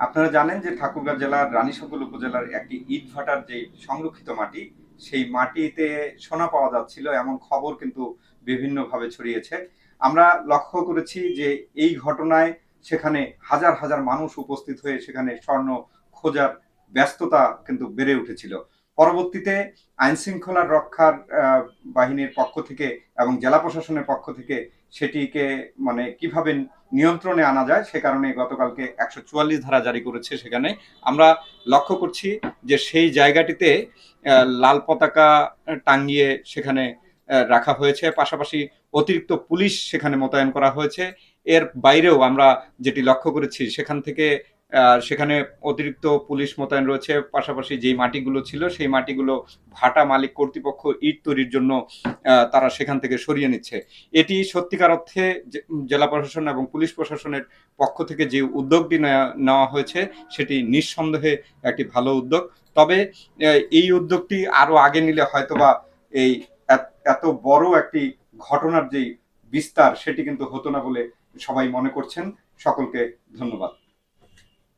আপনারা জানেন যে ঠাকুরগাঁ জেলার রানীশঙ্কল উপজেলার একটি ইটভাটার যে সংরক্ষিত মাটি, সেই মাটিতে সোনা পাওয়া যাচ্ছিল, এমন খবর কিন্তু বিভিন্নভাবে ছড়িয়েছে। আমরা লক্ষ্য করেছি যে এই ঘটনায় সেখানে হাজার হাজার মানুষ উপস্থিত হয়ে সেখানে স্বর্ণ খোঁজার ব্যস্ততা কিন্তু বেড়ে উঠেছিল। পরবর্তীতে আইন শৃঙ্খলার রক্ষার বাহিনীর পক্ষ থেকে এবং জেলা প্রশাসনের পক্ষ থেকে সেটিকে মানে কীভাবে নিয়ন্ত্রণে আনা যায় সে কারণে গতকালকে একশো চুয়াল্লিশ ধারা জারি করেছে সেখানে। আমরা লক্ষ্য করছি যে সেই জায়গাটিতে লাল পতাকা টাঙ্গিয়ে সেখানে রাখা হয়েছে। পাশাপাশি অতিরিক্ত পুলিশ সেখানে মোতায়েন করা হয়েছে। এর বাইরেও আমরা যেটি লক্ষ্য করেছি, সেখান থেকে আহ, সেখানে অতিরিক্ত পুলিশ মোতায়েন রয়েছে। পাশাপাশি যেই মাটিগুলো ছিল সেই মাটিগুলো ভাটা মালিক কর্তৃপক্ষ ইট তৈরির জন্য তারা সেখান থেকে সরিয়ে নিচ্ছে। এটি সত্যিকার অর্থে জেলা প্রশাসন এবং পুলিশ প্রশাসনের পক্ষ থেকে যে উদ্যোগটি নেওয়া হয়েছে সেটি নিঃসন্দেহে একটি ভালো উদ্যোগ। তবে এই উদ্যোগটি আরও আগে নিলে হয়তোবা এই এত বড় একটি ঘটনার যে বিস্তার সেটি কিন্তু হতো না বলে সবাই মনে করছেন। সকলকে ধন্যবাদ।